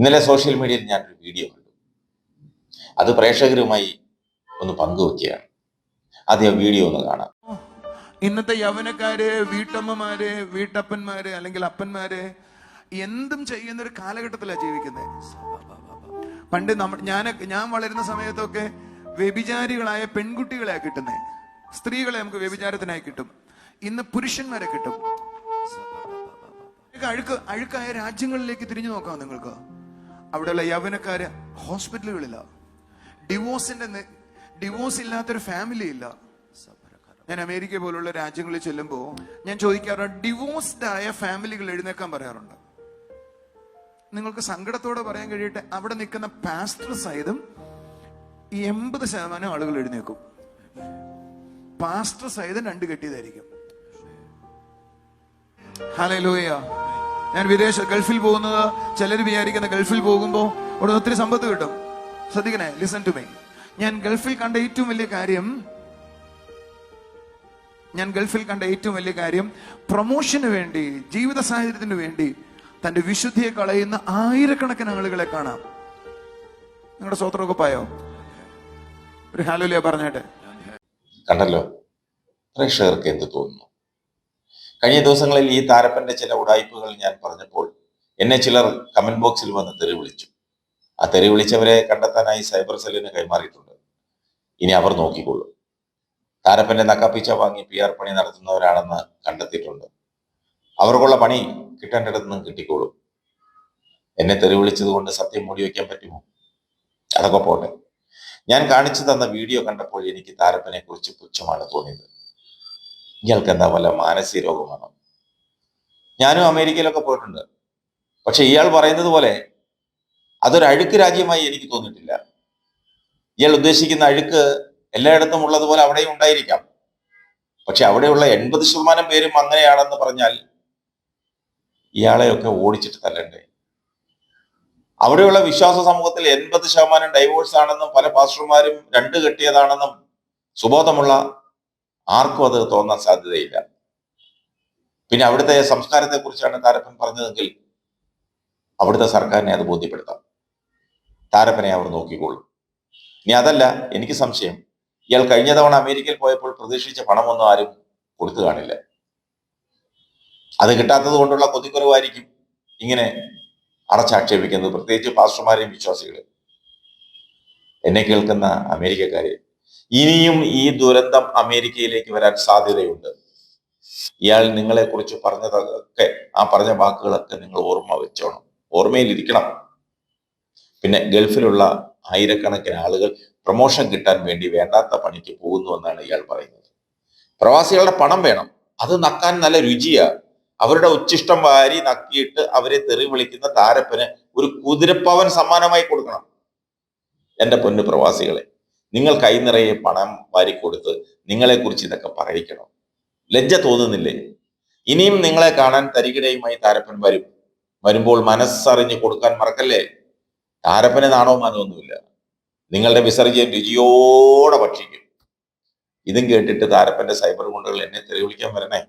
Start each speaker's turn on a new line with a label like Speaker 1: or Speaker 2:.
Speaker 1: ഇന്നലെ സോഷ്യൽ മീഡിയയിൽ ഞാനൊരു വീഡിയോ കണ്ടു. അത് പ്രേക്ഷകരുമായി ഒന്ന് പങ്കുവെക്കുകയാണ്. ആദ്യം വീഡിയോ ഒന്ന് കാണാം.
Speaker 2: ഇന്നത്തെ യവനക്കാര് വീട്ടമ്മമാര് വീട്ടപ്പന്മാര് അല്ലെങ്കിൽ അപ്പന്മാര് എന്തും ചെയ്യുന്ന ഒരു കാലഘട്ടത്തിലാണ് ജീവിക്കുന്നത് പണ്ട് നമ്മ ഞാൻ ഞാൻ വളരുന്ന സമയത്തൊക്കെ വ്യഭിചാരികളായ പെൺകുട്ടികളെ കിട്ടുന്നത് സ്ത്രീകളെ നമുക്ക് വ്യഭിചാരത്തിനായി കിട്ടും. ഇന്ന് പുരുഷന്മാരെ കിട്ടും. അഴുക്ക് അഴുക്കായ രാജ്യങ്ങളിലേക്ക് തിരിഞ്ഞു നോക്കാം നിങ്ങൾക്ക്? അവിടെയുള്ള യൗവനക്കാര് ഹോസ്പിറ്റലുകളില്ല. ഡിവോഴ്സിന്റെ ഡിവോഴ്സ് ഇല്ലാത്തൊരു ഫാമിലി ഇല്ല. ഞാൻ അമേരിക്ക പോലുള്ള രാജ്യങ്ങളിൽ ചെല്ലുമ്പോൾ ഞാൻ ചോദിക്കാറുണ്ട് ഡിവോഴ്സ്ഡ് ആയ ഫാമിലികൾ എഴുന്നേക്കാൻ പറയാറുണ്ട്? നിങ്ങൾക്ക് സങ്കടത്തോടെ പറയാൻ കഴിയട്ടെ അവിടെ നിൽക്കുന്ന പാസ്റ്റർ സഹിതം ഈ എൺപത് ശതമാനം ആളുകൾ എഴുന്നേക്കും പാസ്റ്റർ സഹിതം രണ്ട് കെട്ടിയതായിരിക്കും. ഹലലോയ ഞാൻ വിദേശ ഗൾഫിൽ പോകുന്നത് ചിലർ വിചാരിക്കുന്ന ഗൾഫിൽ പോകുമ്പോൾ അവിടെ ഒത്തിരി സമ്പത്ത് കിട്ടും. ശ്രദ്ധിക്കണേ ലിസൺ ടു മീ ഞാൻ ഗൾഫിൽ കണ്ട ഏറ്റവും വലിയ കാര്യം ഞാൻ ഗൾഫിൽ കണ്ട ഏറ്റവും വലിയ കാര്യം പ്രൊമോഷന് വേണ്ടി ജീവിത സാഹചര്യത്തിന് വേണ്ടി തന്റെ വിശുദ്ധിയെ കളയുന്ന ആയിരക്കണക്കിന് ആളുകളെ കാണാം. നിങ്ങളുടെ സ്വത്രമൊക്കെ പായോ? ഒരു ഹാലോലിയ പറഞ്ഞേട്ടെ.
Speaker 1: കണ്ടല്ലോ പ്രേക്ഷകർക്ക് എന്ത് തോന്നുന്നു? കഴിഞ്ഞ ദിവസങ്ങളിൽ ഈ താരപ്പന്റെ ചില ഉടായ്പകൾ ഞാൻ പറഞ്ഞപ്പോൾ എന്നെ ചിലർ കമന്റ് ബോക്സിൽ വന്ന് തെറി വിളിച്ചു. ആ തെറി വിളിച്ചവരെ കണ്ടെത്താനായി സൈബർ സെല്ലിന് കൈമാറിയിട്ടുണ്ട്. ഇനി അവർ നോക്കിക്കൊള്ളും താരപ്പന്റെ നക്കാപ്പിച്ച വാങ്ങി പി ആർ പണി നടത്തുന്നവരാണെന്ന് കണ്ടെത്തിയിട്ടുണ്ട്. അവർക്കുള്ള പണി കിട്ടേണ്ടിടത്തു നിന്നും കിട്ടിക്കോളും. എന്നെ തെറി വിളിച്ചത് കൊണ്ട് സത്യം മൂടി വയ്ക്കാൻ പറ്റുമോ? അതൊക്കെ പോട്ടെ. ഞാൻ കാണിച്ചു തന്ന വീഡിയോ കണ്ടപ്പോൾ എനിക്ക് താരപ്പനെ കുറിച്ച് പുച്ഛമാണ് തോന്നിയത്. ഇയാൾക്ക് എന്താ വല്ല മാനസിക രോഗമാണോ ഞാനും അമേരിക്കയിലൊക്കെ പോയിട്ടുണ്ട്. പക്ഷെ ഇയാൾ പറയുന്നത് പോലെ അതൊരു അഴുക്ക് രാജ്യമായി എനിക്ക് തോന്നിയിട്ടില്ല. ഇയാൾ ഉദ്ദേശിക്കുന്ന അഴുക്ക് എല്ലായിടത്തും ഉള്ളതുപോലെ അവിടെയും ഉണ്ടായിരിക്കാം. പക്ഷെ അവിടെയുള്ള എൺപത് ശതമാനം പേരും അങ്ങനെയാണെന്ന് പറഞ്ഞാൽ ഇയാളെയൊക്കെ ഓടിച്ചിട്ട് തല്ലണ്ടേ? അവിടെയുള്ള വിശ്വാസ സമൂഹത്തിൽ എൺപത് ശതമാനം ഡൈവോഴ്സ് ആണെന്നും പല പാസ്റ്റർമാരും രണ്ട് കെട്ടിയതാണെന്നും സുബോധമുള്ള ആർക്കും അത് തോന്നാൻ സാധ്യതയില്ല. പിന്നെ അവിടുത്തെ സംസ്കാരത്തെ കുറിച്ചാണ് താരപ്പൻ പറഞ്ഞതെങ്കിൽ അവിടുത്തെ സർക്കാരിനെ അത് ബോധ്യപ്പെടുത്താം. താരപ്പനെ അവർ നോക്കിക്കോളും. ഇനി അതല്ല എനിക്ക് സംശയം. ഇയാൾ കഴിഞ്ഞ തവണ അമേരിക്കയിൽ പോയപ്പോൾ പ്രതീക്ഷിച്ച പണമൊന്നും ആരും കൊടുത്തു കാണില്ല. അത് കിട്ടാത്തത് കൊണ്ടുള്ള കൊതിക്കുറവായിരിക്കും ഇങ്ങനെ അടച്ചാക്ഷേപിക്കുന്നത് പ്രത്യേകിച്ച് പാസ്റ്റർമാരെയും വിശ്വാസികളെ. എന്നെ കേൾക്കുന്ന അമേരിക്കക്കാരെ ഇനിയും ഈ ദുരന്തം അമേരിക്കയിലേക്ക് വരാൻ സാധ്യതയുണ്ട്. ഇയാൾ നിങ്ങളെ കുറിച്ച് പറഞ്ഞതൊക്കെ ആ പറഞ്ഞ വാക്കുകളൊക്കെ നിങ്ങൾ ഓർമ്മ വെച്ചോണം. ഓർമ്മയിലിരിക്കണം. പിന്നെ ഗൾഫിലുള്ള ആയിരക്കണക്കിന് ആളുകൾ പ്രൊമോഷൻ കിട്ടാൻ വേണ്ടി വേണ്ടാത്ത പണിക്ക് പോകുന്നു എന്നാണ് ഇയാൾ പറയുന്നത്. പ്രവാസികളുടെ പണം വേണം. അത് നക്കാൻ നല്ല രുചിയാ. അവരുടെ ഉച്ചിഷ്ടം വാരി നക്കിയിട്ട് അവരെ തെറി വിളിക്കുന്ന താരപ്പന് ഒരു കുതിരപ്പവൻ സമ്മാനമായി കൊടുക്കണം. എന്റെ പൊന്നു പ്രവാസികളെ നിങ്ങൾ കൈ നിറയെ പണം വാരിക്കൊടുത്ത് നിങ്ങളെക്കുറിച്ച് ഇതൊക്കെ പറയിക്കണം. ലജ്ജ തോന്നുന്നില്ലേ? ഇനിയും നിങ്ങളെ കാണാൻ തരികിടയുമായി താരപ്പൻ വരും. വരുമ്പോൾ മനസ്സറിഞ്ഞ് കൊടുക്കാൻ മറക്കല്ലേ? താരപ്പന് നാണോ മാനമൊന്നുമില്ല. നിങ്ങളുടെ വിസർജ്യം രുചിയോടെ ഭക്ഷിക്കും. ഇതും കേട്ടിട്ട് താരപ്പന്റെ സൈബർ ഗുണ്ടകൾ എന്നെ തെറി വിളിക്കാൻ വരണേ.